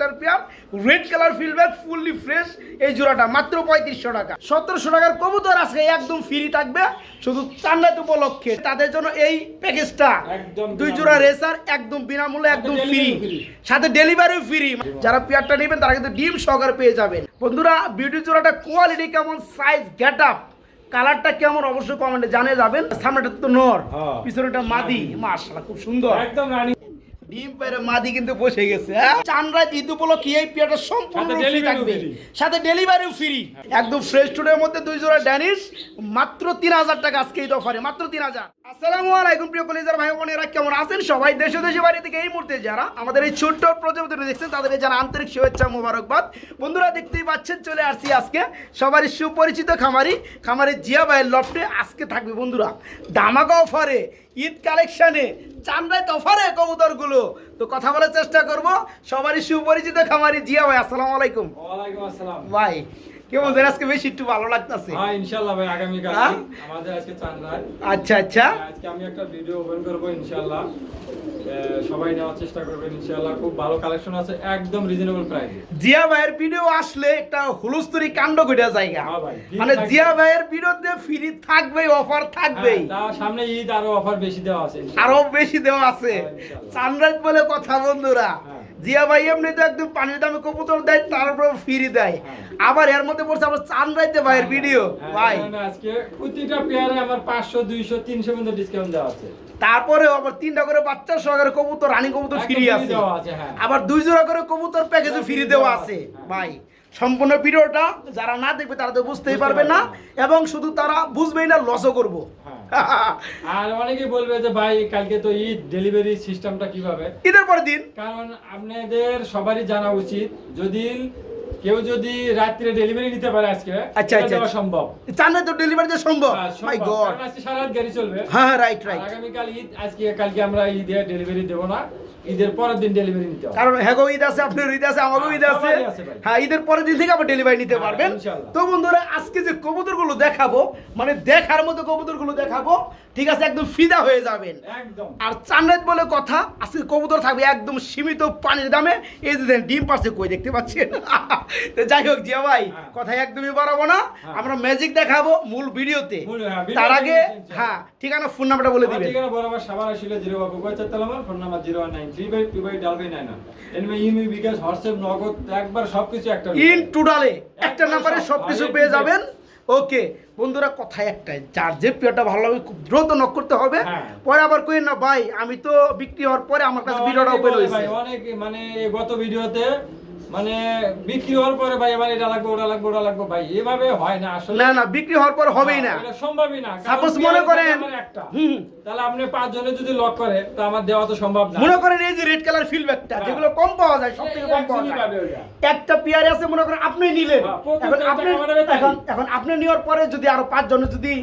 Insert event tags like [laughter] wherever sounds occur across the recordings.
Star pair red colour ফিলব্যাক fully fresh এই জোড়াটা মাত্র পঁয়ত্রিশশো টাকা। সতেরোশো টাকার কবুতর আজকে একদম ফ্রি থাকবে শুধু চান্নাত উপলক্ষে। তাদের জন্য এই প্যাকেজটা দুই জোড়া রেসার একদম বিনামূল্যে একদম ফ্রি সাথে ডেলিভারি ফ্রি যারা পেয়ারটা নেবেন তারা কিন্তু ডিম সহকারে পেয়ে যাবেন। বন্ধুরা বিউটি জোড়াটা কোয়ালিটি কেমন সাইজ গেট আপ কালারটা কেমন অবশ্যই কমেন্টে জানিয়ে যাবেন। সামনেটা তো নর। হ্যাঁ। পিছনেটা মাদি। মাশাআল্লাহ খুব সুন্দর। একদম রানি। ডিম পেরে মাদি কিন্তু বসে গেছে হ্যাঁ? চানরাত ঈদ উপলক্ষে এই পেয়ারটা সম্পূর্ণ সাথে ফ্রি থাকবে। সাথে ডেলিভারি ফ্রি একদম ফ্রেশ টুডের মধ্যে দুই জোড়া ড্যানিশ মাত্র তিন হাজার টাকা আজকে এই অফারে মাত্র তিন হাজার। আসসালামু আলাইকুম প্রিয় কলেজার ভাই বোনেরা কেমন আছেন সবাই? দেশ দেশে বাড়ি থেকে এই মুহূর্তে যারা আমাদের এই ছোট্ট প্রতিবেদন দেখছেন তাদেরকে জানা আন্তরিক শুভেচ্ছা মোবারকবাদ। বন্ধুরা দেখতেই পাচ্ছেন চলে আসছি আজকে সবারই সুপরিচিত খামারি খামারি জিয়া ভাইয়ের লফটে আজকে থাকবে বন্ধুরা। দামাকা অফারে ঈদ কালেকশানে চামড়ায় তফারে কবুতরগুলো। তো কথা বলার চেষ্টা করব। সবারই সুপরিচিত খামারি জিয়া ভাই আসসালামু আলাইকুম। ভাই কেমন যেন আজকে বেশি একটু ভালো লাগতেছে। হ্যাঁ ইনশাআল্লাহ ভাই আগামী কাল হ্যাঁ? আমাদের আজকে চান রাত। আচ্ছা আচ্ছা। আজকে আমি একটা ভিডিও ওপেন করব ইনশাআল্লাহ সবাই নেওয়ার চেষ্টা করবেন ইনশাআল্লাহ খুব ভালো কালেকশন আছে একদম রিজনেবল প্রাইসে জিয়া ভাইয়ের ভিডিও আসলে একটা হুলুস্তুরি কাণ্ড ঘটে জায়গা হ্যাঁ ভাই, ফ্রি মানে থাকবে। জিয়া ভাইয়ের বিরুদ্ধে ফ্রি থাকবে অফার থাকবেই। সামনে ঈদ আরও অফার বেশি দেওয়া আছে। আরও বেশি দেওয়া আছে। হ্যাঁ, ইনশাআল্লাহ। বলে কথা বন্ধুরা। হ্যাঁ। জিয়া ভাই এমনি তো একদম পানির দামে কবুতর দেয় তার উপর ফ্রি দেয়। হ্যাঁ। আবার এর মধ্যে পড়ছে আবার সানরাইজে ভাইয়ের ভিডিও হ্যাঁ, ভাই। আজকে প্রতিটা পেয়ারে আমার পাঁচশো দুইশো তিনশো পর্যন্ত ডিসকাউন্ট দেওয়া আছে। তারপরে আবার তিনটা করে বাচ্চা সহকারে কবুতর রানী কবুতর ফ্রি আছে। হ্যাঁ। আবার দুই জোড়া করে কবুতর প্যাকেজে ফ্রি দেওয়া আছে। হ্যাঁ। ভাই সম্পূর্ণ ভিডিওটা যারা না দেখবে তারা তো বুঝতেই পারবে না। এবং শুধু তারা বুঝবেই না লসও করব। হ্যাঁ। আর অনেকে বলবে যে ভাই কালকে তো ঈদ ডেলিভারি সিস্টেমটা কীভাবে? ঈদের পরের দিন। কারণ আপনাদের সবারই জানা উচিত যদি কেউ যদি রাত্রে ডেলিভারি নিতে পারে আজকে আচ্ছা, আচ্ছা, আচ্ছা। সম্ভব। চান্দাই তো ডেলিভারি সম্ভব। হ্যাঁ, মাই গড আজকে সারা রাত গাড়ি চলবে। হ্যাঁ রাইট রাইট আগামীকাল ঈদ আজকে কালকে আমরা ঈদে ডেলিভারি দেবো না। ঈদের পরের দিন ডেলিভারি নিতে হবে। কারণ হ্যাগো ঈদ আছে আপনার ঈদ আছে আমারও ঈদ আছে। হ্যাঁ ঈদের পরের দিন থেকে আবার ডেলিভারি নিতে হ্যাঁ, পারবেন। তো বন্ধুরা আজকে যে কবুতরগুলো দেখাবো মানে দেখার মতো কবুতরগুলো দেখাবো ঠিক আছে একদম ফিদা হয়ে যাবেন। একদম। আর চান্নাইত বলে কথা আজকে কবুতর থাকবে একদম সীমিত পানির দামে। এই যে ডিম পাশে কই দেখতে পাচ্ছেন? [laughs] তো যাই হোক জিয়া ভাই হ্যাঁ। কথা একদমই বাড়াবো না। হ্যাঁ। আমরা ম্যাজিক দেখাবো মূল ভিডিওতে। হ্যাঁ, তার আগে হ্যাঁ ঠিকানা ফোন নাম্বারটা বলে দিবেন। ঠিকানা বরাবর সাবার আসলে zero Babu phone number zero nine three by two by ডাল বাই নাইন এনমে ইমি বিকাশ হোয়াটসঅ্যাপ নগদ একবার সবকিছু একটা ইন টোটালে একটা নাম্বারে সব, সব কিছু আর পেয়ে। যাবেন। ওকে বন্ধুরা কথায় একটাই যার যে ভালো খুব দ্রুত নক করতে হবে। হ্যাঁ। পরে আবার কই না ভাই আমি তো বিক্রি হওয়ার পরে আমার কাছে ভিডিওটা ওপেন হয়েছে। অনেক মানে গত ভিডিওতে মানে বিক্রি হওয়ার পরে ভাই আমার এটা লাগবে ওটা লাগবে ওটা লাগবে ভাই এভাবে হয় না আসলে না না বিক্রি হওয়ার পর হবেই না এটা সম্ভবই না পেয়ারের মনে করেন- একটা। তাহলে আপনি পাঁচ জনে যদি লক করে তো আমার দেওয়া তো সম্ভব না মনে করেন এই যে রেড কালার হ্যাঁ। যেগুলো কম পাওয়া যায় সব থেকে কম পাওয়া যায় একটা পেয়ারে আছে মনে করেন আপনি নিলেন হ্যাঁ, এখন আপনি। এখন এখন আপনি নেওয়ার পরে যদি আরও পাঁচ জন যদি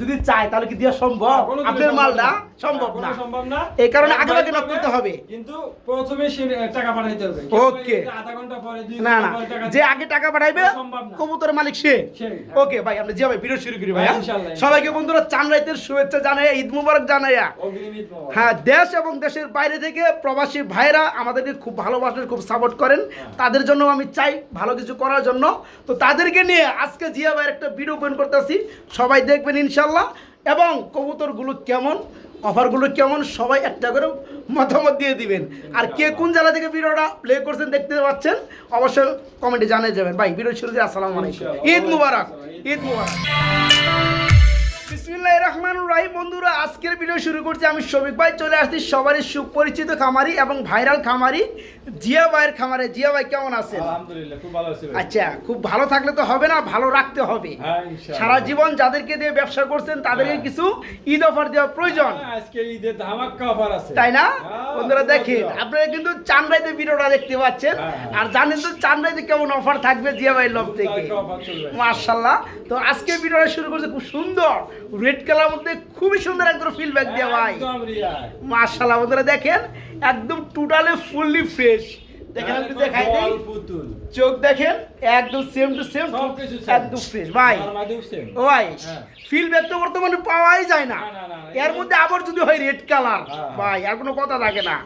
যদি চায় তাহলে কি দেওয়া সম্ভব হ্যাঁ, আপনার মালটা। সম্ভব হ্যাঁ, না। সম্ভব না। এই কারণে আগে আগে পাবে, করতে হবে। কিন্তু প্রথমে সে টাকা পাঠাইতে হবে। ওকে। আধা ঘণ্টা পরে দুই না না। যে আগে টাকা পাঠাইবে কবুতরের মালিক সে। সে, হ্যাঁ। ওকে ভাই আমরা যে ভাই ভিডিও শুরু করি ভাই হ্যাঁ, হ্যাঁ? সবাইকে বন্ধুরা চান রাইতের শুভেচ্ছা জানাই ঈদ মুবারক জানাইয়া। হ্যাঁ দেশ এবং দেশের বাইরে থেকে প্রবাসী ভাইরা আমাদেরকে খুব ভালোবাসেন খুব সাপোর্ট করেন। তাদের জন্য আমি চাই ভালো কিছু করার জন্য। তো তাদেরকে নিয়ে আজকে জিয়া ভাইয়ের একটা ভিডিও ওপেন করতেছি। সবাই দেখবেন ইনশাল্লাহ এবং কবুতরগুলো কেমন? অফারগুলো কেমন? সবাই একটা করে মতামত দিয়ে দিবেন। আর কে কোন জেলা থেকে ভিডিওটা প্লে করছেন দেখতে পাচ্ছেন, অবশ্যই কমেন্টে জানিয়ে যাবেন। ভাই ভিডিও শুরু আসসালামু আলাইকুম। ঈদ মুবারক। ঈদ মুবারক। বিসমিল্লাহ রহমান রাহিম। বন্ধুরা আজকের ভিডিও শুরু করছি আমি শফিক ভাই। চলে আসছি সবারই সুপরিচিত খামারি এবং ভাইরাল খামারি জিয়া ভাইয়ের খামারে। জিয়া ভাই কেমন আছেন? আলহামদুলিল্লাহ খুব ভালো আছি আচ্ছা খুব ভালো থাকলে তো হবে না ভালো রাখতে হবে। হ্যাঁ, সারা জীবন যাদেরকে দিয়ে ব্যবসা করছেন তাদেরকে হ্যাঁ। কিছু ঈদ অফার দেওয়া প্রয়োজন। হ্যাঁ, আজকে ঈদের ধামাক্কা অফার আছে। তাই না? বন্ধুরা দেখেন আপনারা কিন্তু চানরাইতে ভিডিওটা দেখতে পাচ্ছেন। আর জানেন তো চানরাইতে কেমন অফার থাকবে জিয়া ভাইয়ের লব থেকে। মার্শাল্লাহ তো আজকে ভিডিওটা শুরু করছে খুব সুন্দর রেড কালার মধ্যে খুবই সুন্দর একদম ফিল ফিডব্যাক দেওয়া ভাই। মার্শাল। বন্ধুরা দেখেন একদম টোটালি ফুললি ফ্রেশ দেখেন আমি দেখাই দিই। চোখ দেখেন একদম সেম টু সেম একদম ফ্রেশ ভাই। ও ভাই হ্যাঁ। ফিল ব্যাক তো বর্তমানে পাওয়াই যায় না। এর মধ্যে আবার যদি হয় রেড কালার হ্যাঁ। ভাই আর কোনো কথা থাকে না।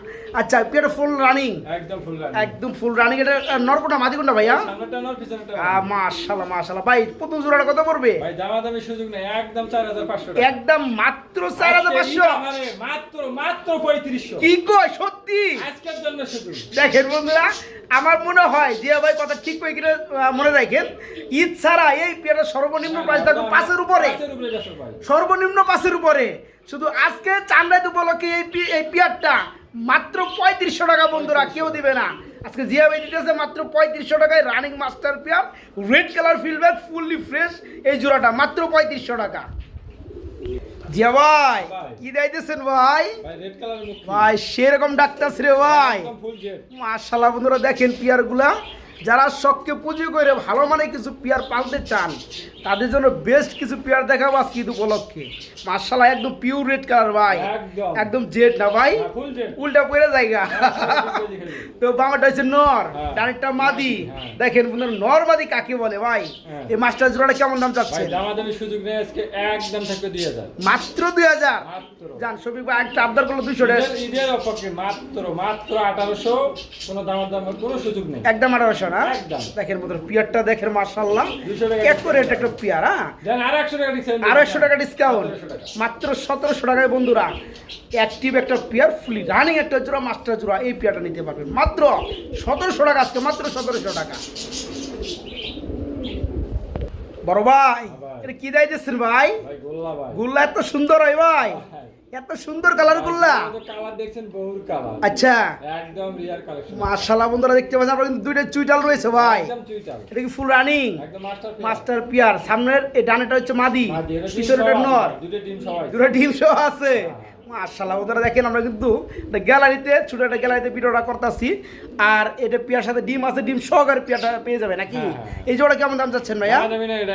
আচ্ছা পেয়ারটা ফুল রানিং একদম ফুল রান একদম ফুল রানিং এটা নরকোটা মাদি কোনটা ভাইয়া মাশাআল্লাহ মাশাআল্লাহ। ভাই প্রথম জোড়াটা কত পড়বে? ভাই সুযোগ নেই। একদম 4500 টাকা। একদম মাত্র চার হাজার পাঁচশো। আরে মাত্র মাত্র 3500 কি কয় সত্যি? আজকের জন্য শুধু। দেখেন বন্ধুরা আমার মনে হয় যে ভাই কথা ঠিক করে কিনে মনে রাখেন ঈদ ছাড়া এই পেয়ারটা সর্বনিম্ন প্রাইস থাকবে পাঁচের উপরে। সর্বনিম্ন পাঁচের উপরে। শুধু আজকে চান্দাইতে উপলক্ষে এই এই পিয়ারটা মাত্র পঁয়ত্রিশশো টাকা বন্ধুরা কেউ দিবে না। আজকে জিয়া ভাই দিতেছে মাত্র পঁয়ত্রিশশো টাকায় running master pair red colour ফিলব্যাক fully fresh এই জোড়াটা মাত্র পঁয়ত্রিশশো টাকা। জিয়া ভাই। কি দিতেছেন ভাই? ভাই সেরকম ডাক্তার রে ভাই। ফুল বন্ধুরা দেখেন পিয়ারগুলা। যারা শখকে পুঁজি করে ভালো মানে কিছু পিয়ার পালতে চান তাদের জন্য বেস্ট কিছু পিয়ার দেখাবো আজকে ঈদ উপলক্ষে। মাশাল্লাহ একদম পিওর রেড কালার ভাই। একদম। জেড না ভাই? উল্টা পড়ে জায়গা তো বামাটা হচ্ছে নর হ্যাঁ। ডানেরটা মাদি। হ্যাঁ। দেখেন বন্ধুরা নর মাদি কাকে বলে ভাই? হ্যাঁ। এই মাস্টার জোড়াটা কেমন দাম চাচ্ছে সুযোগ নেই আজকে একদম থাকবে 2000 মাত্র দুই হাজার? যান শফিক ভাই একটা আবদার করল দুইশো টাকা ঈদের- ঈদের অপক্ষে মাত্র মাত্র 1800 কোনো দামার দামের কোনো সুযোগ নেই। একদম আঠারোশো। না? দেখেন বন্ধুরা পিয়ারটা দেখেন মার্শাল্লাহ 200 টাকা এক করে একটা পিয়ার। হ্যাঁ আর 100 টাকা ডিসকাউন্ট একশো টাকা ডিসকাউন্ট মাত্র সতেরোশো টাকায় বন্ধুরা অ্যাক্টিভ একটা পেয়ার ফুলি রানিং একটা জোড়া মাস্টার জোড়া এই পেয়ারটা নিতে পারবেন। মাত্র সতেরোশো টাকা আজকে মাত্র সতেরোশো টাকা। বড় ভাই। এটা কি দিতেছেন ভাই? ভাই। গুল্লা এত সুন্দর হয় ভাই। এত সুন্দর কালার করলা কালার দেখছেন বহুর কালার আচ্ছা। একদম রিয়ার কালেকশন বন্ধুরা দেখতে পাচ্ছেন আপনার কিন্তু দুইটা চুইটাল রয়েছে ভাই। একদম চুইটাল। এটা কি ফুল রানিং একদম মাস্টার পিয়ার সামনের এই ডানেটা হচ্ছে মাদি পিছনে পিছনেটা নর। দুটো টিম সবাই দুটো ডিম সহ আছে। মাশাল্লাহ ওদের দেখেন আমরা কিন্তু গ্যালারিতে ছোট একটা গ্যালারিতে ভিডিওটা করতেছি। আর এটা পিয়ার সাথে ডিম আছে ডিম সহকারে পিয়াটা পেয়ে যাবে নাকি? হ্যাঁ, হ্যাঁ। এই জোড়া কেমন দাম চাচ্ছেন ভাইয়া? দামাদামি না এটা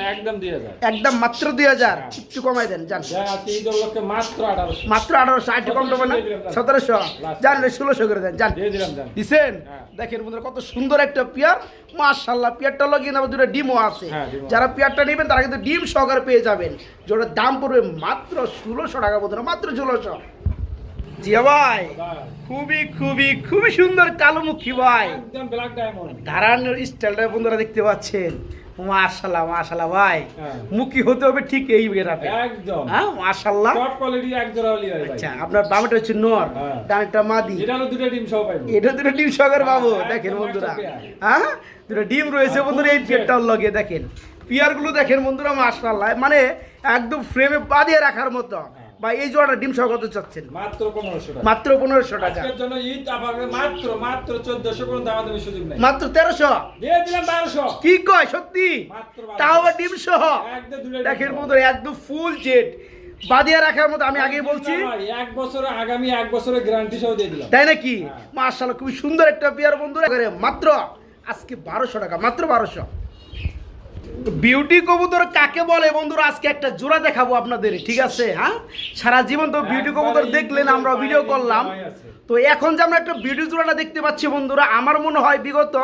একদম মাত্র দুই হাজার। হ্যাঁ। একটু কমাই দেন জান যা আছে ঈদের লক্ষ্যে মাত্র 1800 মাত্র আঠারোশো আটটু কম দেবেন না? সতেরোশো জান ষোলোশো করে দেন জান দিছেন? হ্যাঁ। দেখেন বন্ধুরা কত সুন্দর একটা পিয়ার। মাশাল্লাহ পিয়ারটা লাগিয়ে নেবে দুটো ডিমও আছে। হ্যাঁ, যারা পিয়ারটা নেবেন তারা কিন্তু ডিম সহকারে পেয়ে যাবেন। যেটার দাম পড়বে মাত্র ষোলোশো টাকা বন্ধুরা মাত্র ষোলোশো। জিয়া ভাই ভাই, খুবই খুবই খুবই সুন্দর কালোমুখী ভাই। একদম ব্ল্যাক দাঁড়ানোর স্টাইলটা বন্ধুরা দেখতে পাচ্ছেন। মাশাল্লাহ মাশাল্লাহ ভাই। হ্যাঁ। মুখী হতে হবে ঠিক এই একদম। হ্যাঁ মাশাল্লাহ। টপ কোয়ালিটি এক জোড়া হলি ভাই আচ্ছা আপনার বামেটা হচ্ছে নর হ্যাঁ। ডানেরটা মাদি। এটা হলো দুটো টিম সহ পাইবো। এটা দুটো ডিম সহকারে পাবো হ্যাঁ, দেখেন বন্ধুরা। হ্যাঁ দুটো ডিম রয়েছে বন্ধুরা এই লগে দেখেন। পিয়ারগুলো দেখেন বন্ধুরা মাশাআল্লাহ মানে একদম ফ্রেমে বাঁধিয়ে রাখার মতো। বা এই জোড়াটা ডিম সহ কত চাচ্ছেন? মাত্র 1500 টাকা। মাত্র পনেরোশো টাকা। জন্য ঈদ মাত্র মাত্র 1400 কোনো দামাদামি সুযোগ নাই। মাত্র তেরোশো? দিয়ে দিলাম 1200 কি কয় সত্যি? মাত্র তাও আবার ডিম সহ? দেখেন বন্ধুরা একদম ফুল জেট বাঁধিয়ে রাখার মতো আমি আগেই বলছি। এক বছর আগামী এক বছরের গ্যারান্টি সহ দিয়ে দিলাম। তাই নাকি? হ্যাঁ। মার্শাল খুবই সুন্দর একটা পেয়ার বন্ধুরা। মাত্র আজকে বারোশো টাকা মাত্র বারোশো। বিউটি কবুতর কাকে বলে? বন্ধুরা আজকে একটা জোড়া দেখাবো আপনাদের ঠিক আছে? হ্যাঁ? সারা জীবন তো বিউটি কবুতর দেখলেন আমরা ভিডিও করলাম। তো এখন যে আমরা একটা বিউটি জোড়াটা দেখতে পাচ্ছি বন্ধুরা আমার মনে হয় বিগত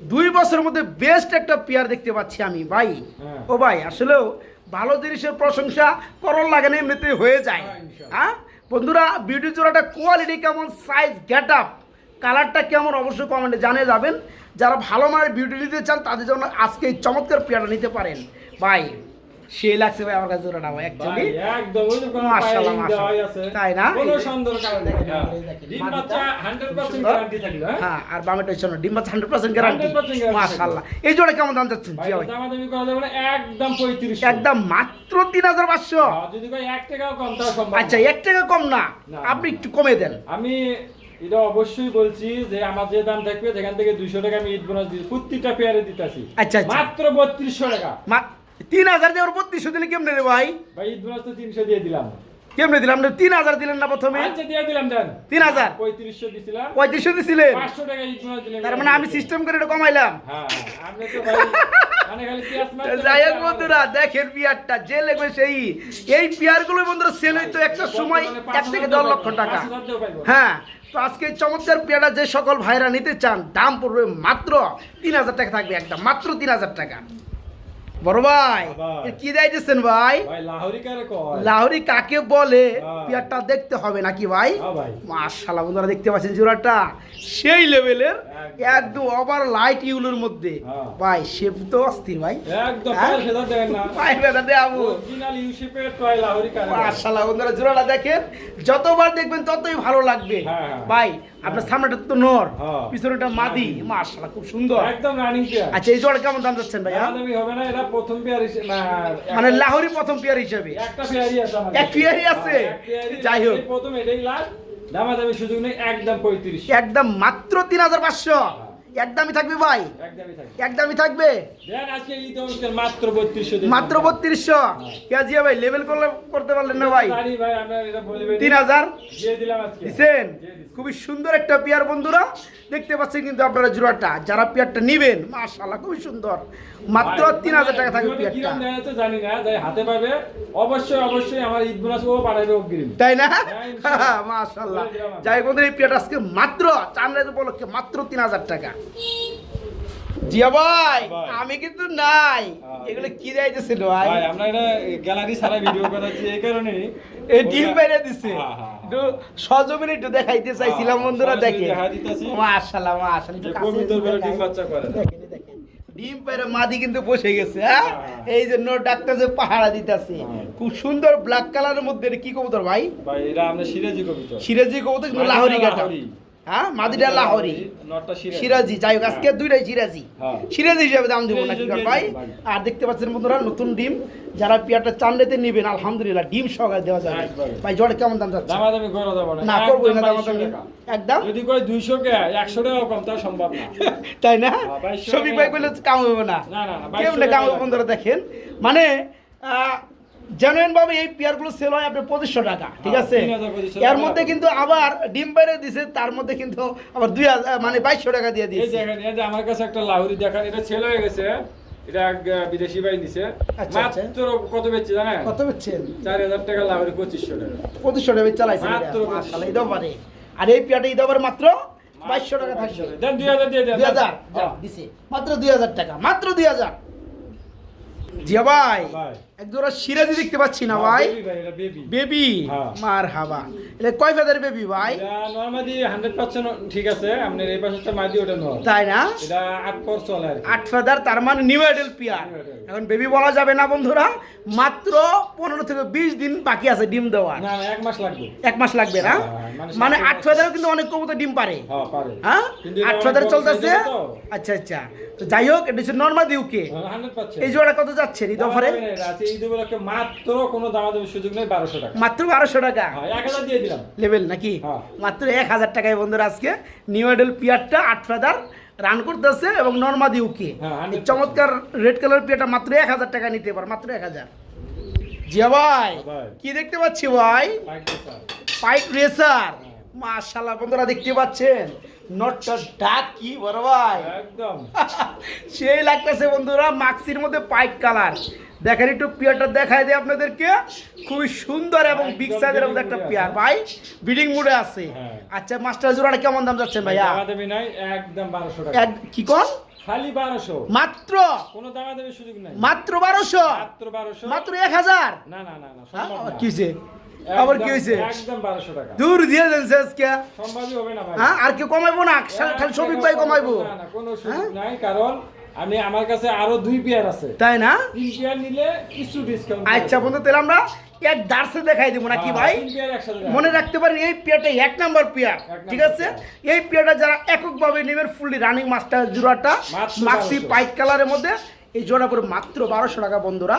দুই বছরের মধ্যে বেস্ট একটা পেয়ার দেখতে পাচ্ছি আমি ভাই। হ্যাঁ। ও ভাই আসলেও ভালো জিনিসের প্রশংসা করল লাগে না এমনিতে হয়ে যায়। হ্যাঁ, হ্যাঁ? বন্ধুরা বিউটি জোড়াটা কোয়ালিটি কেমন সাইজ গেট আপ কালারটা কেমন অবশ্যই কমেন্টে জানিয়ে যাবেন। যারা ভালো মানের বিউটি নিতে চান তাদের জন্য আজকে এই চমৎকার পেয়ারটা নিতে পারেন। ভাই সেই লাগছে ভাই আমার কাছে জোড়াটা ভাই অ্যাকচুয়ালি একদম ওই যে মাশাআল্লাহ, মাশাআল্লাহ। তাই না? কোনো দেখেন, হ্যাঁ। ডিম বাচ্চা 100% গ্যারান্টি থাকবে, হ্যাঁ? হ্যাঁ আর বামেটা হচ্ছে ডিম গ্যারান্টি 100% guarantee মাশাল্লাহ এই জোড়া কেমন দাম ভাই, করা একদম 3500 একদম মাত্র তিন হাজার পাঁচশো। আর যদি কই এক টাকাও কম তাও সম্ভব আচ্ছা। এক টাকা কম না। আপনি একটু কমে দেন। আমি এটা অবশ্যই বলছি যে আমার যে দাম থাকবে সেখান থেকে দুইশো টাকা আমি ঈদ বোনাস দিই প্রত্যেকটা পেয়ারে দিতেছি। আচ্ছা, আচ্ছা। মাত্র বত্রিশশো টাকা। তিন হাজার দেওয়ার বত্রিশশো দিলে কেমনে রে ভাই? ভাই ঈদ বোনাস তো তিনশো দিয়ে দিলাম। কেমনে দিলাম? তিন হাজার দিলেন না প্রথমে? আচ্ছা দিয়ে দিলাম দেন। তিন হাজার? পঁয়ত্রিশশো দিছিলাম। পঁয়ত্রিশশো দিছিলেন? পাঁচশো টাকা তার মানে আমি সিস্টেম করে এটা কমাইলাম। হ্যাঁ [laughs] যাই হোক বন্ধুরা দেখেন পিয়ারটা যে লেগে সেই। এই পিয়ারগুলো বন্ধুরা সেল হইতো একটা সময় এক থেকে দেড় লক্ষ টাকা। হ্যাঁ তো আজকে চমৎকার পেয়ারা যে সকল ভাইরা নিতে চান দাম পড়বে মাত্র তিন হাজার টাকা থাকবে একদম মাত্র তিন হাজার টাকা। বড় ভাই। কি দিতেছেন ভাই? লাহোরি কাকে বলে। পেয়ারটা দেখতে হবে নাকি ভাই? হ্যাঁ ভাই। মাশাআল্লাহ বন্ধুরা দেখতে পাচ্ছেন জোড়াটা। সেই লেভেলের একদম। ওভার লাইট ইউলোর মধ্যে। হ্যাঁ। ভাই শেপ তো অস্থির ভাই। হ্যাঁ? মাশাআল্লাহ বন্ধুরা জোড়াটা দেখেন। যতবার দেখবেন ততই ভালো লাগবে। ভাই আপনার সামনেটা তো নর। পিছনেটা মাদি। মাশাআল্লাহ খুব সুন্দর। একদম রানিং পেয়ার আচ্ছা এই জোড়া কেমন দাম যাচ্ছেন ভাইয়া? দামি হবে না এটা প্রথম পেয়ার হিসেবে মানে লাহোরি প্রথম পেয়ার হিসেবে। একটা পেয়ারই আছে আমাদের। এক পেয়ারই আছে? হ্যাঁ, যাই হোক। প্রথম এটাই লাস্ট দামাদামি সুযোগ নেই একদম পঁয়ত্রিশ। একদম মাত্র তিন হাজার পাঁচশো। একদমই থাকবে ভাই। একদমই থাকবে। মাত্র বত্রিশশো মাত্র বত্রিশশো। কেজিয়া ভাই লেভেল করলে করতে পারলেন না ভাই। তিন হাজার। দিচ্ছেন খুবই সুন্দর একটা পেয়ার বন্ধুরা। দেখতে পাচ্ছেন কিন্তু আপনারা জোড়াটা যারা পেয়ারটা নিবেন মাশাল্লাহ খুবই সুন্দর। মাত্র তিন হাজার টাকা থাকবে পেয়ারটা। জানি না যাই হাতে পাবে। অবশ্যই অবশ্যই আমার ঈদ বোনাস ও পাঠাবে অগ্রিম। তাই না? হ্যাঁ। মাশাল্লাহ [laughs] আমি। যাই বন্ধুরা এই পেয়ারটা আজকে মাত্র চান্দ্রাইজ উপলক্ষে মাত্র তিন হাজার টাকা। জিয়া ভাই ভাই। আমি কিন্তু নাই হ্যাঁ। এগুলো কি যাইতেছিল ভাই ভাই আমরা এটা গ্যালারি সারা ভিডিও করাচ্ছি এই কারণে এই ডিম বাইরে দিছে হ্যাঁ, হ্যাঁ, একটু সজমিনে একটু দেখাইতে চাইছিলাম হ্যাঁ, বন্ধুরা দেখে মাশাআল্লাহ মাশাআল্লাহ একটু কাছে ডিম বাচ্চা করে। দেখেন, দেখেন। ডিম পেরে মাদি কিন্তু বসে গেছে হ্যাঁ হ্যাঁ। এই জন্য ডাক্তার যে পাহারা দিতেছে হ্যাঁ। খুব সুন্দর ব্ল্যাক কালারের মধ্যে কি কবুতর ভাই ভাই এটা আমরা সিরাজি কবিতা সিরাজি কবুতর কিন্তু লাহোরি কাটা। হ্যাঁ? মাদিটা লাহোরি। সিরাজি। যাই হোক আজকে দুইটাই সিরাজি। হ্যাঁ। সিরাজি হিসাবে দাম দিব সিরাজি নাকি ভাই? আর দেখতে পাচ্ছেন বন্ধুরা নতুন ডিম। যারা পিয়ারটা চান্ডেতে নেবেন আলহামদুলিল্লাহ ডিম সহকারে দেওয়া যাবে। ভাই জড়ে কেমন দাম যাচ্ছে? করে না। করবোই না একদম দাম 2200 একদম? যদি কই দুইশো কে একশো টাকা কম তা সম্ভব না। [laughs] তাই না? হ্যাঁ, বাইশশো ভাই কইলে কাম হবে না। না, না, না, টাকা কাম হবে বন্ধুরা দেখেন। মানে জেনুইন ভাবে এই পেয়ারগুলো সেল হয় আপনার পঁচিশশো টাকা ঠিক হ্যাঁ, আছে এর মধ্যে কিন্তু আবার ডিম বাইরে দিছে তার মধ্যে কিন্তু আবার দুই হাজার মানে বাইশশো টাকা দিয়ে এই দিয়েছে। আমার কাছে একটা লাহুরি দেখান এটা ছেলে হয়ে গেছে। এটা বিদেশি ভাই নিছে। মাত্র কত বেচছে জানেন? কত বেচছেন? চার হাজার টাকা লাহুরি পঁচিশশো টাকা। পঁচিশশো টাকা চালাইছে মাত্র মাসাল্লাহ এই আর এই পেয়ারটা এই দফারে মাত্র বাইশশো টাকা থাকবে দেন দুই হাজার দিয়ে দেন। দুই হাজার। দিছে। মাত্র দুই হাজার টাকা মাত্র দুই হাজার। জিয়া ভাই। ভাই। এক জোড়া সিরাজি দেখতে পাচ্ছি না ভাই। বেবি ভাই বেবি হ্যাঁ। মার হাবা এটা কয় ফেদার বেবি ভাই? নর্মালি হান্ড্রেড পার্সেন্ট ঠিক আছে আপনার এই পাশেরটা মাদি ওটা নয়। তাই না? এটা আট পর চলে আট ফেদার তার মানে নিউ আইডেল পিয়ার এখন বেবি বলা যাবে না বন্ধুরা। মাত্র পনেরো থেকে বিশ দিন বাকি আছে ডিম দেওয়ার। না না এক মাস লাগবে। এক মাস লাগবে না? হ্যাঁ, মানে মানে সাত আট ফেদারও কিন্তু অনেক কবুতর ডিম পারে। হ্যাঁ পারে। হ্যাঁ? আট ফেদার চলতেছে। আচ্ছা আচ্ছা। তো যাই হোক এটা হচ্ছে নর্মাল ইউকে হান্ড্রেড এই জোড়া কত যাচ্ছে? ঈদ অফারে আছে ঈদ উপলক্ষে মাত্র কোনো দামাদামি সুযোগ নেই বারোশো টাকা। মাত্র বারোশো টাকা? হ্যাঁ এক হাজার দিয়ে দিলাম। লেভেল নাকি? হ্যাঁ। মাত্র এক হাজার টাকায় বন্ধুরা আজকে নিউ আইডেল পিয়ারটা আট ফেদার রান করতেছে এবং হ্যাঁ, 100% চমৎকার রেড কালার পিয়ারটা মাত্র এক হাজার টাকা নিতে পার মাত্র এক হাজার। জিয়া ভাই। কি দেখতে পাচ্ছি ভাই? রেসার মাশাল্লাহ বন্ধুরা দেখতে পাচ্ছেন? নটটা ডাক কি বড় ভাই? একদম। [laughs] সেই লাগতেছে বন্ধুরা মাক্সির মধ্যে পাইপ কালার দেখেন একটু পিয়ারটা দেখাই দেয় আপনাদেরকে। খুবই সুন্দর এবং বিগ সাইজের মধ্যে একটা পিয়ার। ভাই বিডিং মুডে আছে। হ্যাঁ। আচ্ছা মাস্টার জোড়াটা কেমন দাম যাচ্ছেন ভাইয়া? একদম বারোশো টাকা। কি কোন? খালি মাত্র? কোনো দামাদামি সুযোগ নাই। মাত্র বারোশো? মাত্র বারোশো। মাত্র এক হাজার? না না না না? কি হয়েছে আবার কি হয়েছে? একদম বারোশো টাকা। দূর দিয়ে দেন শেষকে সম্ভবই হবে না ভাই। হ্যাঁ আর কেউ কমাইবো না খালি শফিক ভাই কমাইবো। না না কোনো সুযোগ হ্যাঁ? নাই কারণ আমি আমার কাছে আরও দুই পেয়ার আছে। তাই না? তিন পেয়ার নিলে কিছু ডিসকাউন্ট আচ্ছা বন্ধু তাহলে আমরা এক দার্সে দেখাই দেবো নাকি ভাই? পেয়ার একসাথে মনে রাখতে পারেন এই পেয়ারটা এক নাম্বার পেয়ার ঠিক আছে? এই পেয়ারটা যারা এককভাবে নেবেন ফুললি রানিং মাস্টার জুরাটা মাক্সি পাইট কালারের মধ্যে এই জোড়া করে মাত্র বারোশো টাকা বন্ধুরা।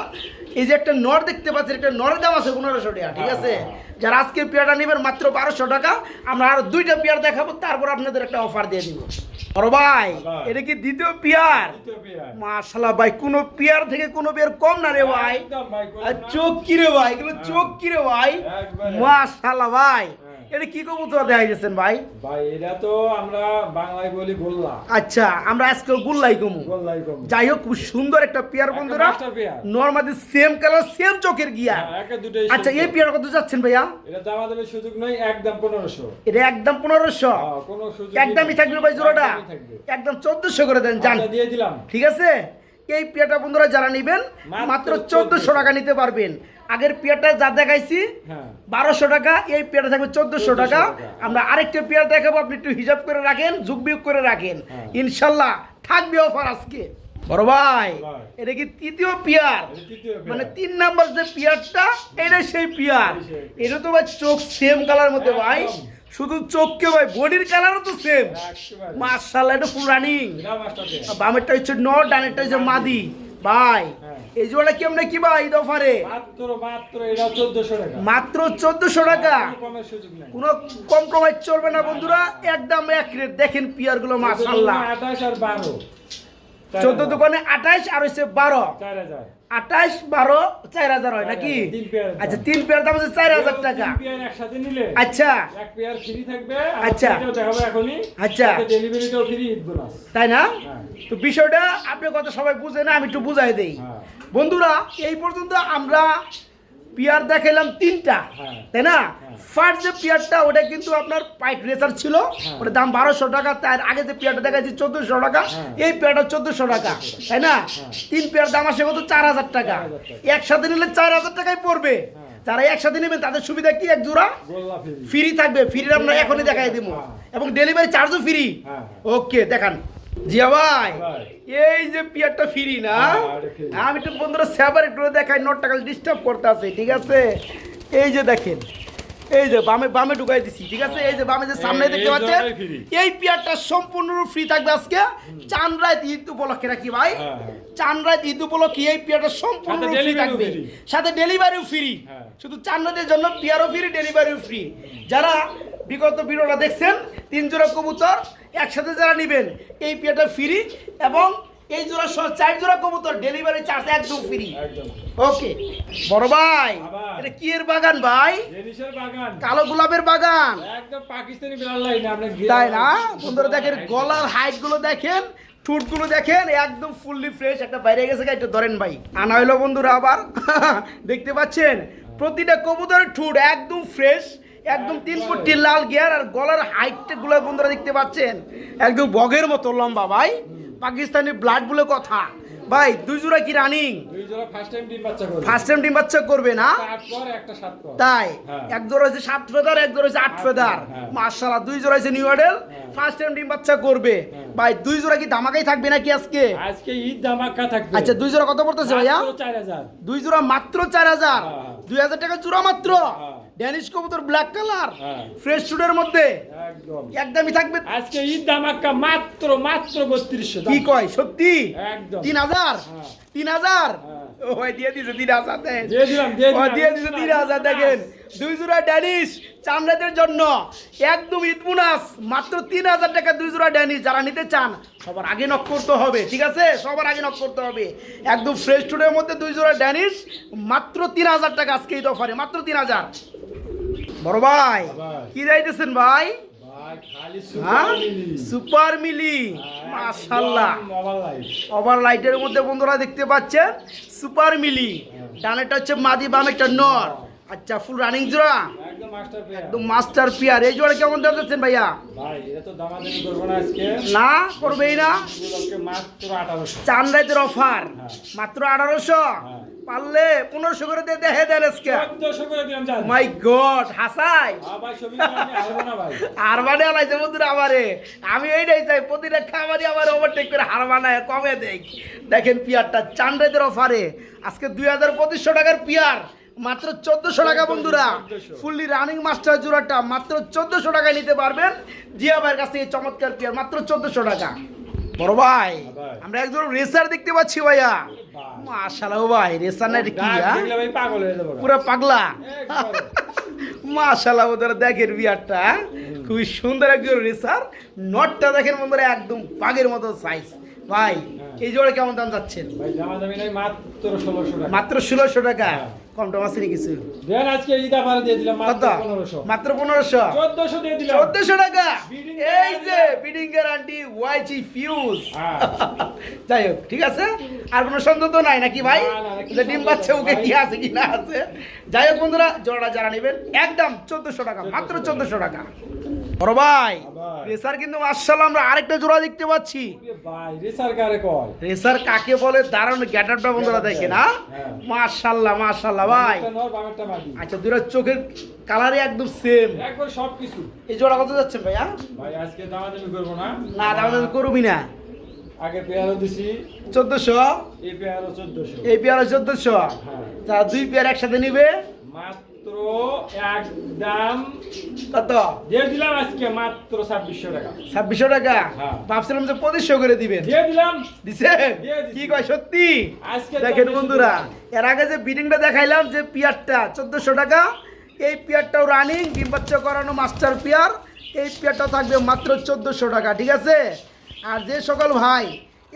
এই যে একটা নর দেখতে পাচ্ছেন একটা নরের দাম আছে পনেরোশো টাকা ঠিক আছে? যারা আজকে পেয়ারটা নেবেন মাত্র বারোশো টাকা আমরা আরও দুইটা পেয়ার দেখাবো তারপর আপনাদের একটা অফার দিয়ে দিব। বড় ভাই ভাই। এটা কি দ্বিতীয় পেয়ার? মাশাল্লাহ ভাই কোনো পেয়ার থেকে কোনো পেয়ার কম না রে ভাই। ভাই চোখ কি রে ভাই এগুলো চোখ কি রে ভাই? একবারে। ভাই। হ্যাঁ। এটা কি কবুতর দেখাই দিয়েছেন ভাই? ভাই এটা তো আমরা বাংলায় বলি গোল্লা। আচ্ছা আমরা আজকে গুল্লাই কমু গোল্লাই কম যাই হোক খুব সুন্দর একটা পেয়ার বন্ধুরা। নর্মালি সেম কালার সেম চোখের গিয়া। হ্যাঁ, আচ্ছা এই পেয়ার কত যাচ্ছেন ভাইয়া? এটা সুযোগ নেই একদম পনেরোশো। এটা একদম পনেরোশো। হ্যাঁ, কোনো সুযোগ একদমই থাকবে ভাই জোড়াটা। একদম চোদ্দশো করে দেন জান আচ্ছা, দিয়ে দিলাম। ঠিক আছে? এই পেয়ারটা বন্ধুরা যারা নেবেন মাত্র মাত্র চোদ্দশো টাকা নিতে পারবেন। আগের পেয়ারটা যা দেখাইছি হ্যাঁ। বারোশো টাকা এই পেয়ারটা থাকবে চোদ্দশো টাকা। আমরা আরেকটা পেয়ার দেখাবো আপনি একটু হিসাব করে রাখেন যুগ বিয়োগ করে রাখেন। হ্যাঁ। ইনশাল্লাহ থাকবে অফার আজকে। বড় ভাই। এটা কি তৃতীয় পেয়ার। মানে তিন নাম্বার যে পিয়ারটা এটা সেই পিয়ার। এটা তো ভাই চোখ সেম কালার মধ্যে ভাই। শুধু চোখকে ভাই বডির কালারও তো সেম। মার্শাল্লাহ এটা ফুল রানিং। বামেরটা হচ্ছে নট ডানেরটা হচ্ছে মাদি। ভাই হ্যাঁ। এই জোড়া কি ভাই মাত্র মাত্র টাকা। কোনো কম্প্রোমাইজ চলবে না বন্ধুরা একদম এক রেট দেখেন পিয়ারগুলো মাশাআল্লাহ। 28 আর দোকানে 28 আর হচ্ছে বারো। আঠাশ বারো চার হাজার হয় নাকি? আচ্ছা তিন পেয়ার দাম হচ্ছে চার হাজার টাকা। একসাথে নিলে আচ্ছা। এক পেয়ার ফ্রি থাকবে আচ্ছা। দেখাবো এখনই। আচ্ছা। ডেলিভারিটাও ফ্রি তাই না? তো বিষয়টা আপনি কত সবাই বুঝে না আমি একটু বুঝাই দিই। বন্ধুরা এই পর্যন্ত আমরা পিয়ার দেখাইলাম তিনটা হ্যাঁ। তাই না হ্যাঁ। ফার্স্ট যে পিয়ারটা ওটা কিন্তু আপনার পাইপ রেসার ছিল হ্যাঁ। ওটার দাম বারোশো টাকা তার আগে যে পিয়ারটা দেখাচ্ছি চোদ্দশো টাকা হ্যাঁ। এই পিয়ারটা চোদ্দশো টাকা তাই না তিন পেয়ার দাম আসে কত চার হাজার টাকা একসাথে নিলে চার হাজার টাকায় পড়বে হ্যাঁ। যারা একসাথে নেবেন তাদের সুবিধা কি এক জোড়া ফ্রি থাকবে ফ্রি আমরা এখনই দেখাই দিব হ্যাঁ। এবং ডেলিভারি চার্জও ফ্রি হ্যাঁ। ওকে দেখান জিয়া ভাই। এই যে পিয়ারটা ফ্রি না হ্যাঁ। আমি একটু বন্ধুরা সেবার একটু দেখাই নোট টাকা ডিস্টার্ব করতে আছে ঠিক আছে? এই যে দেখেন এই যে বামে বামে ঢুকাই দিছি ঠিক আছে? এই যে বামে যে সামনে দেখতে পাচ্ছেন? এই পিয়ারটা সম্পূর্ণ ফ্রি থাকবে আজকে। চান ঈদ উপলক্ষে নাকি ভাই। চান রাত ঈদ উপলক্ষে এই পিয়ারটা সম্পূর্ণ সাথে ফ্রি থাকবে। সাথে ডেলিভারিও ফ্রি। হ্যাঁ। শুধু চান্নাদের জন্য পিয়ারও ফ্রি ডেলিভারিও ফ্রি। যারা বিগত ভিডিওটা দেখছেন তিন জোড়া কবুতর একসাথে যারা নেবেন এই পিয়ারটা ফ্রি এবং এই জোড়া সহ চার জোড়া কবুতর ডেলিভারি চার্জ একদম ফ্রি ওকে বড় ভাই এটা কি এর বাগান ভাই? কালো গোলাপের বাগান। একদম পাকিস্তানি বিড়াল লাইন আপনি তাই না? বন্ধুরা দেখেন গলার হাইটগুলো দেখেন ঠুটগুলো দেখেন একদম ফুললি ফ্রেশ একটা বাইরে গেছে একটু ধরেন ভাই। আনা হইল বন্ধুরা আবার। [laughs] দেখতে পাচ্ছেন প্রতিটা কবুতরের ঠুট একদম ফ্রেশ একদম তিন ফুটি লাল গিয়ার আর গলার হাইটটা গুলো বন্ধুরা দেখতে পাচ্ছেন। একদম বগের মতো লম্বা ভাই। পাকিস্তানি ব্লাড বলে কথা। ভাই দুই জোড়া কি রানিং ফার্স্ট টাইম ডিম বাচ্চা করবে। না? তাই? হ্যাঁ। এক জোড়া হচ্ছে সাত ফেদার এক জোড়া হচ্ছে আট ফেদার হ্যাঁ। মার্শাল্লাহ দুই জোড়া হচ্ছে নিউ মডেল। ফার্স্ট টাইম ডিম বাচ্চা করবে। হ্যাঁ। ভাই দুই জোড়া কি ধামাকাই থাকবে নাকি আজকে? আজকে ঈদ ধামাকা থাকবে। আচ্ছা দুই জোড়া কত পড়তেছে ভাইয়া? মাত্র চার হাজার। দুই জোড়া মাত্র চার হাজার। দুই হাজার টাকা জোড়া মাত্র। ড্যানিশ কবুতর ব্ল্যাক কালার। ফ্রেশ চুডের মধ্যে। একদম। একদমই থাকবে। আজকে ঈদ ধামাকা মাত্র মাত্র বত্রিশশো কি কয় সত্যি? একদম। তিন হাজার। তিন হাজার। ও ভাই দিয়ে দিছে তিন হাজার দেন দিয়ে দিলাম, দিয়ে দিলাম। দিয়ে দিছে তিন হাজার দেখেন। দুই জোড়া ড্যানিশ চামড়াদের জন্য। একদম ঈদ বোনাস। মাত্র তিন হাজার টাকা দুই জোড়া ড্যানিশ। যারা নিতে চান সবার আগে নক করতে হবে ঠিক আছে? সবার আগে নক করতে হবে। একদম ফ্রেশ টুডের মধ্যে দুই জোড়া ড্যানিশ। মাত্র তিন হাজার টাকা আজকে এই অফারে মাত্র তিন হাজার। বড় ভাই। কি যাইতেছেন ভাই? ভাই হ্যাঁ? সুপার মিলি। সুপার মাশাল্লাহ ওভার লাইটের মধ্যে বন্ধুরা দেখতে পাচ্ছেন? সুপার মিলি। ডানেরটা হচ্ছে মাদি বামেরটা নর। আচ্ছা ফুল রানিং জোড়া? একদম মাস্টার পিয়ার এই জোড়া কেমন দাম যাচ্ছেন ভাইয়া? না করবেই না। চান রাইতের অফার হ্যাঁ। মাত্র আঠারোশো? হ্যাঁ। পারলে পনেরোশো করে দিয়ে দেখে দেন আজকে। মাই গড হাসাই। ভাই ছবি আমি হারবো না ভাই। হার মানে আলাইছে বন্ধুরা আমারে আমি এইটাই চাই প্রতিটা খাবারই আমার ওভারটেক করে হার বানায় কমে দেখ দেখেন পিয়ারটা চান রাইতের অফারে আজকে দুই হাজার পঁচিশশো টাকার পিয়ার মাত্র চোদ্দশো টাকা বন্ধুরা। ফুললি রানিং মাস্টার জোড়াটা মাত্র চোদ্দশো টাকায় নিতে পারবেন। জিয়া ভাইয়ের কাছ থেকে চমৎকার পিয়ার মাত্র চোদ্দশো টাকা। বড় ভাই। আমরা একজন রেসার দেখতে পাচ্ছি ভাইয়া ভাই। মাশাআল্লাহ ভাই রেসার না কি হ্যাঁ? হয়ে পুরো পাগলা। মাশাল্লাহ বন্ধুরা দেখেন বিয়ারটা খুবই সুন্দর একজন রেসার নটটা দেখেন বন্ধুরা একদম পাগের মতো সাইজ ভাই এই জোড়া কেমন দাম যাচ্ছেন মাত্র ষোলোশো টাকা মাত্র ষোলোশো টাকা হ্যাঁ। কম টম আছে কিছু দেন আজকে ঈদ আবার দিয়ে দিলাম মাত্র দিয়ে দিলাম। টাকা? এই যে বিডিং গ্যারান্টি ওয়াইজি ফিউজ। যাই হোক ঠিক আছে? আর কোনো সন্দেহ তো নাই নাকি ভাই? যে ডিম বাচ্চা ওকে কি আছে কি না আছে? যাই হোক বন্ধুরা জোড়া যারা নেবেন একদম চোদ্দশো টাকা মাত্র চোদ্দশো টাকা। বড় ভাই রেসার কিন্তু মার্শাল্লাহ আমরা আরেকটা জোড়া দেখতে পাচ্ছি। রেসার কাকে বলে? দারুণ গ্যাটারটা বন্ধুরা দেখে না হ্যাঁ। মার্শাল্লাহ মার্শাল্লাহ ভাই। আচ্ছা দুটো চোখের কালারই একদম সেম একবার সব কিছু এই জোড়া কত যাচ্ছেন ভাইয়া? ভাই আজকে দামাদামি করব না। না দাম করবি না। আগে পেয়ারও দিছি। চোদ্দশো? এই পেয়ারও চোদ্দশো। এই পেয়ারা চোদ্দশো? হ্যাঁ। তা দুই পেয়ার একসাথে নিবে? মাত্র একদম কত? দিয়ে দিলাম আজকে মাত্র ছাব্বিশশো টাকা। ছাব্বিশশো টাকা? হ্যাঁ। ভাবছিলাম যে পঁচিশশো করে দিবেন। দিয়ে দিলাম। দিছে। কি কয় সত্যি? আজকে দেখেন বন্ধুরা এর আগে যে বিডিংটা দেখাইলাম যে পিয়ারটা চোদ্দশো টাকা এই পিয়ারটাও রানিং করানো মাস্টার পিয়ার এই পিয়ারটা থাকবে মাত্র চোদ্দশো টাকা ঠিক আছে? আর যে সকল ভাই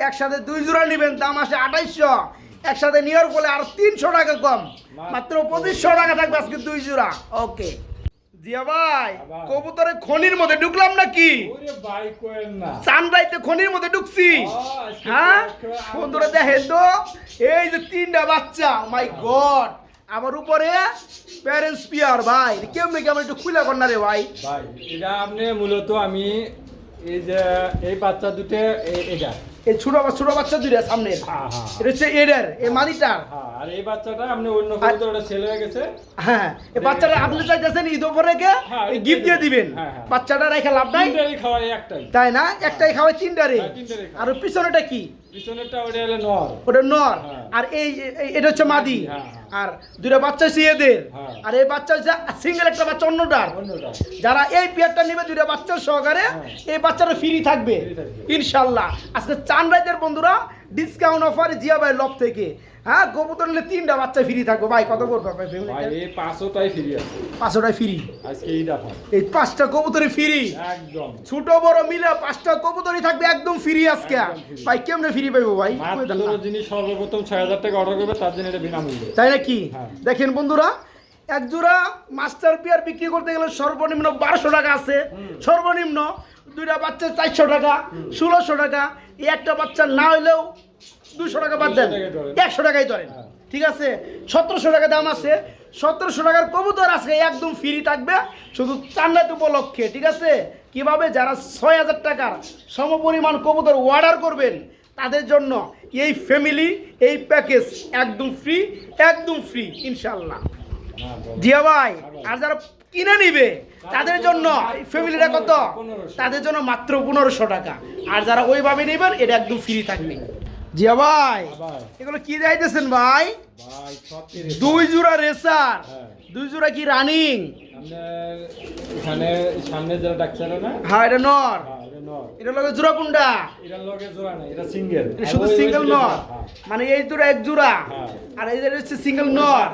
একসাথে দুই জোড়া নেবেন দাম আসে আঠাইশশো। একসাথে নেওয়ার ফলে আর তিনশো টাকা কম। মাত্র পঁচিশশো টাকা থাকবে আজকে দুই জোড়া। ওকে। জিয়া ভাই আবার। কবুতরের খনির মধ্যে ঢুকলাম নাকি? সানরাইতে খনির মধ্যে ঢুকছি। হ্যাঁ? তো বন্ধুরা দেখেন তো এই যে তিনটা বাচ্চা মাই গড আমার উপরে প্যারেন্টস পিয়ার ভাই। কেমনে কেমন একটু খুলে কর না রে ভাই। ভাই এটা আপনি মূলত আমি এই যে এই বাচ্চা দুটো এটা। এই ছোট ছোট বাচ্চা দুইটা সামনে হ্যাঁ, হ্যাঁ। এটা হচ্ছে এডার এই মাদিটার হ্যাঁ আর এই বাচ্চাটা আপনি অন্য ছেলে হয়ে গেছে। হ্যাঁ এই বাচ্চাটা আপনি চাইতেছেন ঈদ উপরে গিফট দিয়ে দিবেন। বাচ্চাটা রেখে লাভ নাই। তিনটারই খাওয়াই একটাই। তাই না? একটাই খাওয়াই তিনটারে আর পিছনেটা কি? পিছনেরটা ওটা হলো নর ওটা নর হ্যাঁ। আর এই এই- এটা হচ্ছে মাদি হ্যাঁ, হ্যাঁ। আর বাচ্চা হচ্ছে এদের। আর এই বাচ্চা হচ্ছে সিঙ্গেল একটা বাচ্চা অন্যটার যারা এই পেয়ারটা নেবে দুইটা বাচ্চার সহকারে। এই বাচ্চাটা ফ্রি থাকবে থাকবে। ইনশাল্লাহ আজকে চান রাইতের বন্ধুরা ডিসকাউন্ট অফার জিয়া ভাই লব থেকে হ্যাঁ কবুতর নিলে তিনটা বাচ্চা ফ্রি থাকবে। ভাই কত করবে ভাই ভাই এই পাঁচশোটাই ফ্রি আছে। পাঁচশোটাই ফ্রি আজকে এই পাঁচটা কবুতরই ফ্রি একদম। ছোট বড় মিলে পাঁচটা কবুতরই থাকবে একদম ফ্রি আজকে। ভাই কেমনে ফ্রি পাইবো ভাই? যিনি সর্বপ্রথম ছয় হাজার টাকা অর্ডার করবে তার জন্য এটা বিনামূল্যে। তাই নাকি? হ্যাঁ। দেখেন বন্ধুরা এক জোড়া মাস্টার পিয়ার বিক্রি করতে গেলে সর্বনিম্ন বারোশো টাকা আছে। সর্বনিম্ন দুইটা বাচ্চা চারশো টাকা ষোলোশো টাকা। এই একটা বাচ্চা না হইলেও দুশো টাকা বাদ দেন। 200 টাকায় ধরেন। একশো টাকাই ধরেন। হ্যাঁ। ঠিক আছে? সতেরোশো টাকা দাম আছে। সতেরোশো টাকার কবুতর আছে একদম ফ্রি থাকবে। শুধু চান্নাত উপলক্ষে ঠিক আছে? কীভাবে? যারা ছয় হাজার টাকার সমপরিমাণ কবুতর অর্ডার করবেন তাদের জন্য এই ফ্যামিলি এই প্যাকেজ একদম ফ্রি একদম ফ্রি ইনশাল্লাহ হ্যাঁ, জিয়া ভাই আর যারা কিনে নিবে তাদের জন্য এই ফ্যামিলিটা কত? তাদের জন্য মাত্র পনেরোশো টাকা। আর যারা ওইভাবে নেবেন এটা একদম ফ্রি থাকবে। জিয়া ভাই এগুলো কি যাইতেছেন ভাই। দুই জোড়া রেসার। হ্যাঁ। দুই জোড়া কি রানিং? এখানে সামনে যারা ডাকছে না? হ্যাঁ এটা নর। এটা নর। এটা লগে জোড়া কোনটা? এটার লগে জোড়া নাই, এটা single। শুধু সিঙ্গেল নর। হ্যাঁ। মানে এই জোড়া এক জোড়া। হ্যাঁ। আর এই যে হচ্ছে সিঙ্গেল নর।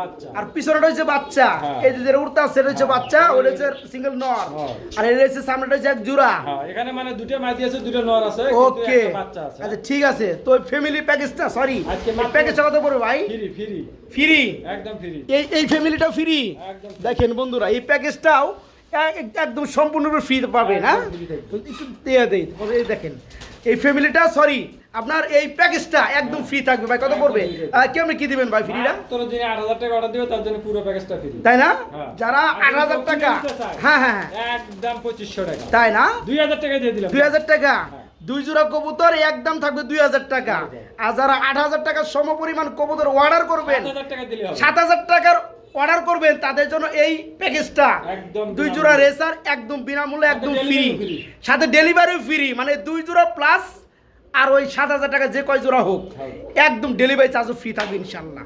বাচ্চা, আর পিছনেটা হচ্ছে বাচ্চা। হ্যাঁ। এই যে যেটা উড়তে এটা হচ্ছে। বাচ্চা ওটা হচ্ছে সিঙ্গেল নর। নর। আর এটা হচ্ছে সামনেটা হচ্ছে এক জোড়া। এখানে মানে দুটো মাদি আছে দুটো নর আছে ওকে। একটা বাচ্চা আছে। আচ্ছা ঠিক আছে। তো ফ্যামিলি প্যাকেজটা সরি প্যাকেজটা কত পড়বে ভাই? Free free. ফ্রি? একদম ফ্রি। এই এই ফ্যামিলিটাও ফ্রি? দেখেন বন্ধুরা এই প্যাকেজটাও একদম সম্পূর্ণরূপে ফ্রি পাবে না একদম free থাকবে। একটু দিয়ে দেই এই দেখেন এই ফ্যামিলিটা সরি আপনার এই প্যাকেজটা একদম ফ্রি থাকবে। ভাই কত পড়বে? কেমন কি দিবেন ভাই ফ্রিটা যিনি আট হাজার টাকা অর্ডার দিবে তার জন্য পুরো প্যাকেজটা ফ্রি তাই না? হ্যাঁ। যারা আর আট যদি হাজার কেউ টাকা হ্যাঁ হ্যাঁ হ্যাঁ। একদম পঁচিশশো টাকা। তাই না? দুই হাজার টাকা দিয়ে দিলাম। দুই হাজার টাকা। হ্যাঁ। দুই জোড়া কবুতর একদম থাকবে দুই হাজার টাকা। আর যারা আট হাজার টাকার সমপরিমাণ কবুতর অর্ডার করবেন সাত হাজার টাকার অর্ডার করবেন তাদের জন্য এই প্যাকেজটা। দুই জোড়া রেসার একদম বিনামূল্যে একদম ফ্রি সাথে ডেলিভারি ফ্রি মানে দুই জোড়া প্লাস আর ওই সাত হাজার টাকা যে কয় জোড়া হোক হ্যাঁ। একদম ডেলিভারি চার্জও ফ্রি থাকবে ইনশাল্লাহ